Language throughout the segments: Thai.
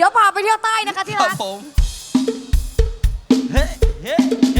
เดี๋ยวพาไปเที่ยวใต้นะคะที่รักผม เฮ้ เฮ้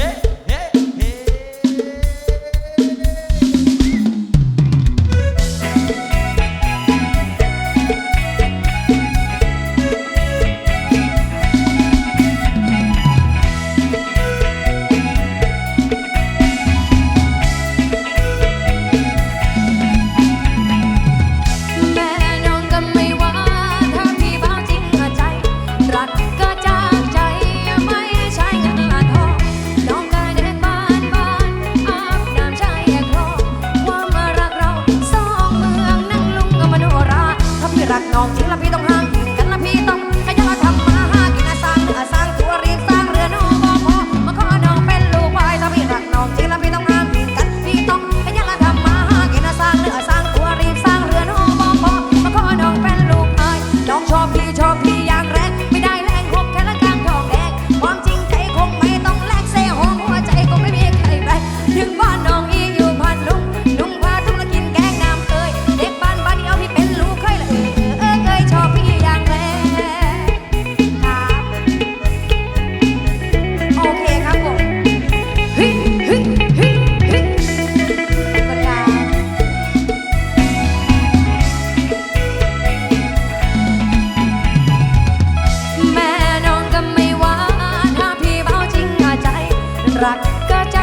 got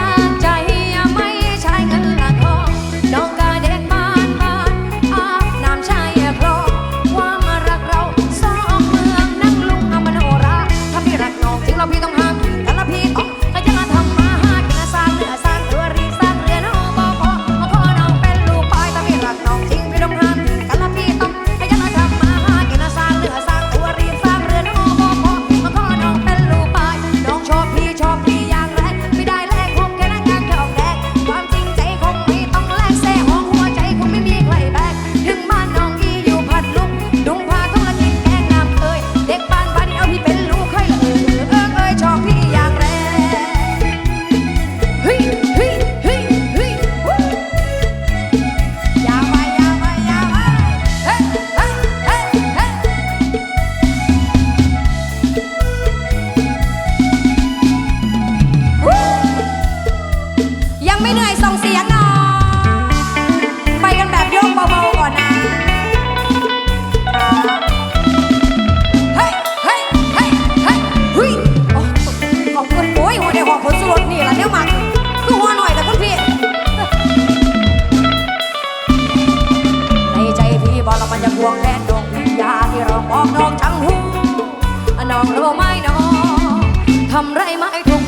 ห่วงและดวงยาที่เราออกดองทั้งหูน้องรู้ไหมน้องทำไรไม่ถุก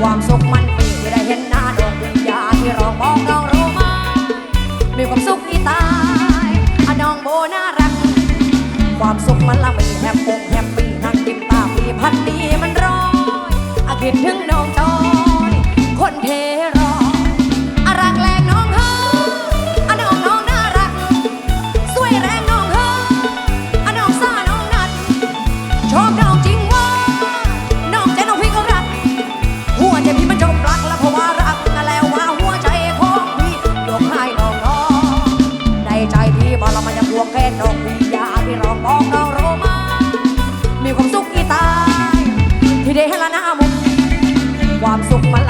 ความสุขมันมีเวลาเห็นหน้าดองวิญญาที่เราบองน้องรู้ไหมมีความสุขที่ตายอน้องโบน่ารัก ความสุขมันละไม่แฮปปี้แฮปปี้นั่งกินตามีพันดีมันร้อยอาคิดถึงน้อง ความสุขมา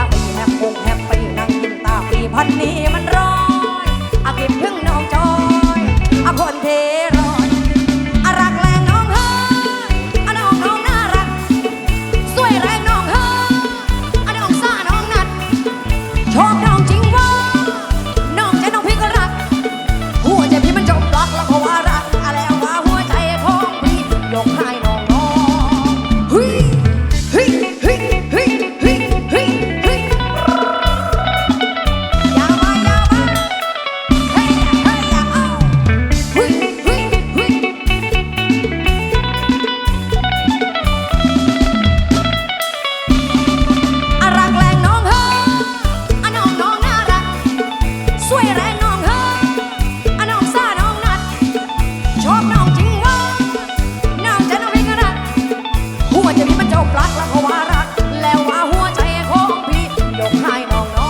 รักแล้วก็ว่ารัก แล้วว่าหัวใจของพี่ยกให้น้องน้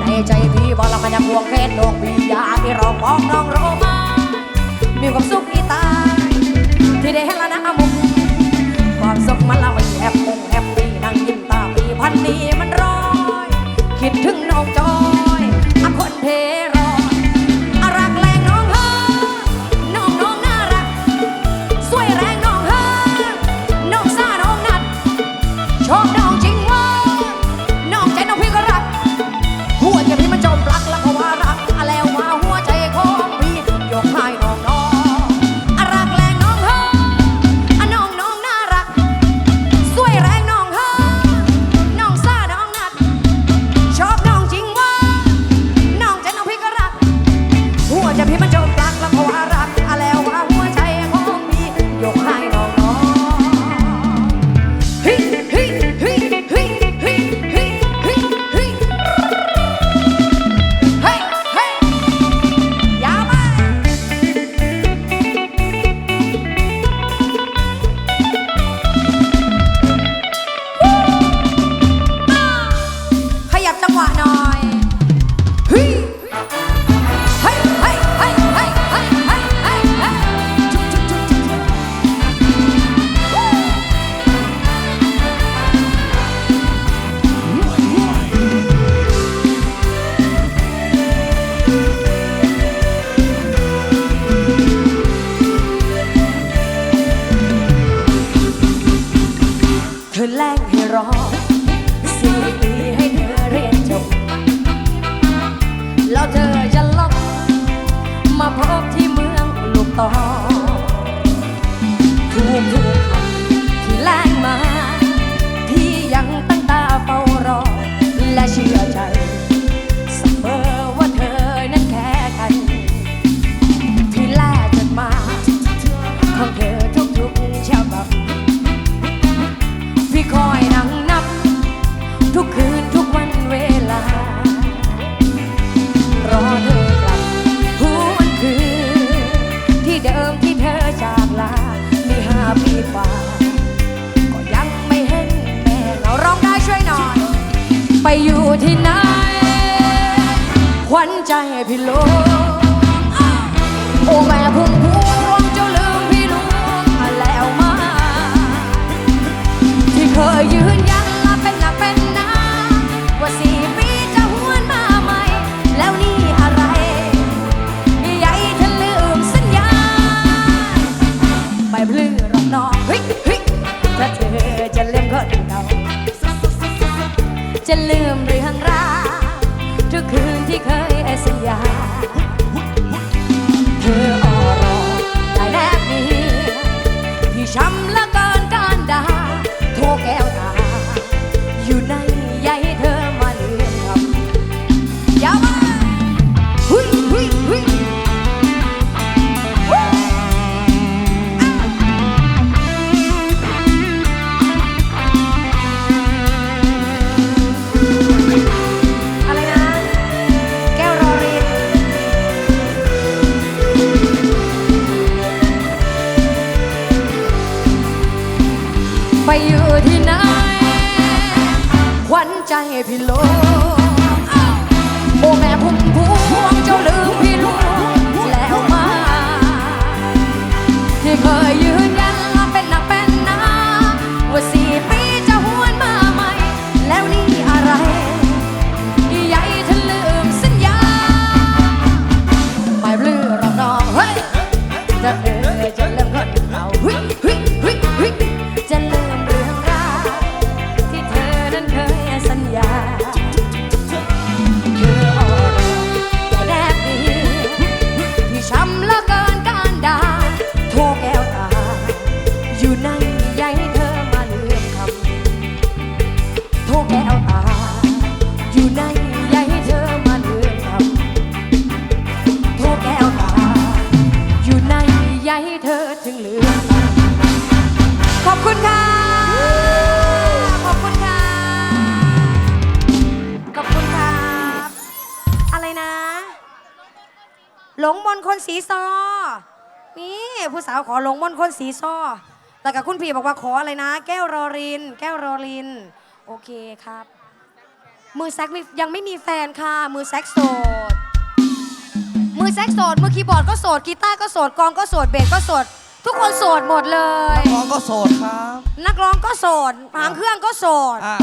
ในใจพี่บอล้วมัยังห่วงแค่น้องพี่ยากให้เรามองน้องโรมามีความสุขอีตาที่ได้เห็นล้วนะมุมความสุขมันละม่แอบ What? no. ต่อท่วมทุกคำ อยู่ที่ไหนขวัญใจพี่โลกโอ้แม่พุ่มพวงเจ้าลืมพี่ลวงแล้วมา ที่เคยยืนยัน ใจพี่โลกโอ้แม่พุ่มพวงเจ้าลืมพี่ลวงแล้วมา ที่เคยยืนยันว่าเป็นหนักเป็นหนาว่าสี่ปีจะหวนมาใหม่ แล้วนี่อะไรใหญ่เธอลืมสัญญาไม่เลือรอกน้องเฮ้ยจะเธอจะเริ่ ในใยเธอมาเลือนคำโทรแก้วตา อยู่ในใยเธอมาเลือนคำโทรแก้วตา อยู่ในใยเธอถึงเลือขอบคุณค่ะ ขอบคุณค่ะ ขอบคุณครับอะไรนะ หลงมนคนสีซอนี่ผู้สาวขอหลงมนคนสีซอ แต่กับคุณพี่บอกว่าขออะไรนะ แก้วรอริน แก้วรอริน โอเคครับ มือแซกมียังไม่มีแฟนค่ะ มือแซกโสด มือแซกโสด มือคีย์บอร์ดก็โสด กีตาร์ก็โสด กลองก็โสด เบสก็โสด ทุกคนโสดหมดเลยน้องก็โสดครับนักร้องก็โสด หางเครื่องก็โสด อะ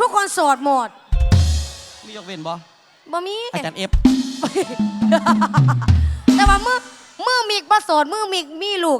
ทุกคนโสดหมดมียกเว้นบ่บ่มี อาจารย์เอฟแต่ว่ามือมือมีกบ่โสด มือมีกมีลูก